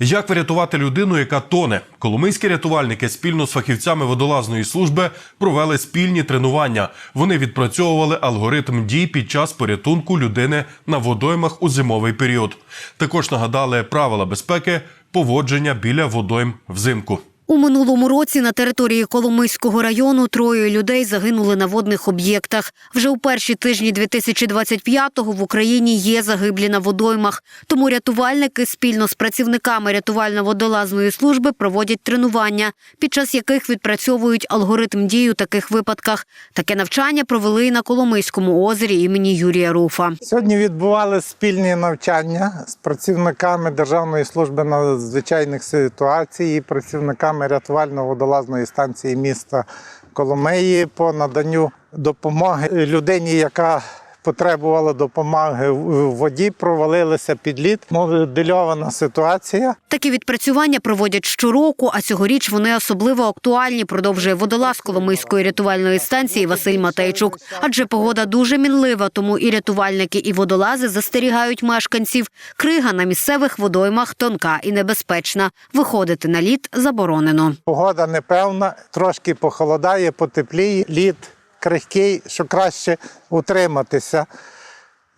Як врятувати людину, яка тоне? Коломийські рятувальники спільно з фахівцями водолазної служби провели спільні тренування. Вони відпрацьовували алгоритм дій під час порятунку людини на водоймах у зимовий період. Також нагадали правила безпеки поводження біля водойм взимку. У минулому році на території Коломийського району троє людей загинули на водних об'єктах. Вже у перші тижні 2025-го в Україні є загиблі на водоймах. Тому рятувальники спільно з працівниками рятувально-водолазної служби проводять тренування, під час яких відпрацьовують алгоритм дій у таких випадках. Таке навчання провели і на Коломийському озері імені Юрія Руфа. Сьогодні відбували спільні навчання з працівниками Державної служби надзвичайних ситуацій і працівниками рятувально-водолазної станції міста Коломиї по наданню допомоги людині, яка потребувала допомоги в воді, провалилися під лід. Модельована ситуація. Такі відпрацювання проводять щороку, а цьогоріч вони особливо актуальні, продовжує водолаз Коломийської рятувальної станції Василь Матейчук. Адже погода дуже мінлива, тому і рятувальники, і водолази застерігають мешканців. Крига на місцевих водоймах тонка і небезпечна. Виходити на лід заборонено. Погода непевна, трошки похолодає, потепліє, лід крихкий, що краще утриматися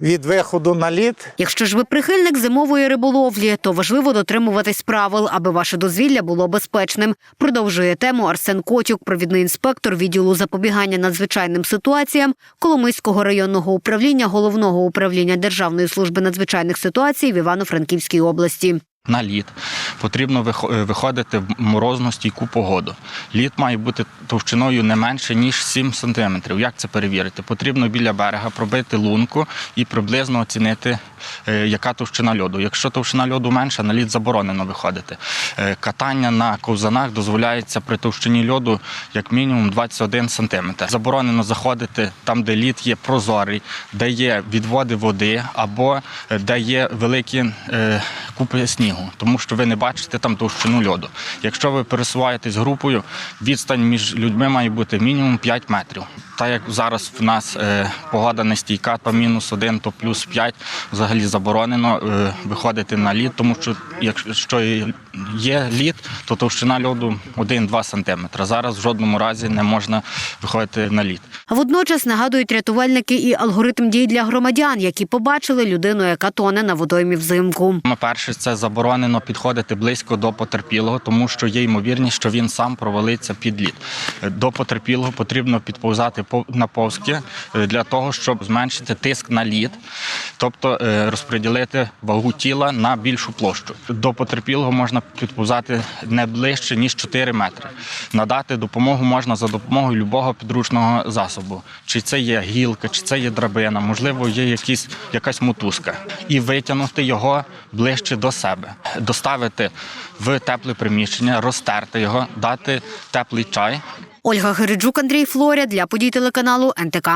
від виходу на лід. Якщо ж ви прихильник зимової риболовлі, то важливо дотримуватись правил, аби ваше дозвілля було безпечним. Продовжує тему Арсен Котюк, провідний інспектор відділу запобігання надзвичайним ситуаціям Коломийського районного управління головного управління Державної служби надзвичайних ситуацій в Івано-Франківській області. На лід потрібно е, виходити в морозну стійку погоду. Лід має бути товщиною не менше ніж 7 см. Як це перевірити? Потрібно біля берега пробити лунку і приблизно оцінити, е, яка товщина льоду. Якщо товщина льоду менша, на лід заборонено виходити. Е, Катання на ковзанах дозволяється при товщині льоду як мінімум 21 см. Заборонено заходити там, де лід є прозорий, де є відводи води або де є великі купи снігу, тому що ви не бачите там товщину льоду. Якщо ви пересуваєтесь групою, відстань між людьми має бути мінімум 5 метрів. Так як зараз в нас е, погода нестійка, то мінус 1, то плюс 5, взагалі заборонено е, виходити на лід, тому що якщо є лід, то товщина льоду 1-2 см. Зараз в жодному разі не можна виходити на лід. Водночас нагадують рятувальники і алгоритм дій для громадян, які побачили людину, яка тоне на водоймі взимку. Перше, це заборонено підходити близько до потерпілого, тому що є ймовірність, що він сам провалиться під лід. До потерпілого потрібно підповзати пов- наповзки е, для того, щоб зменшити тиск на лід, тобто е, розподілити вагу тіла на більшу площу. До потерпілого можна підповзати не ближче ніж 4 метри. Надати допомогу можна за допомогою любого підручного засобу. Чи це є гілка, чи це є драбина, можливо, є якісь, якась мотузка. І витягнути його ближче до себе, доставити в тепле приміщення, розтерти його, дати теплий чай. Ольга Гериджук, Андрій Флоря для подій телеканалу НТК.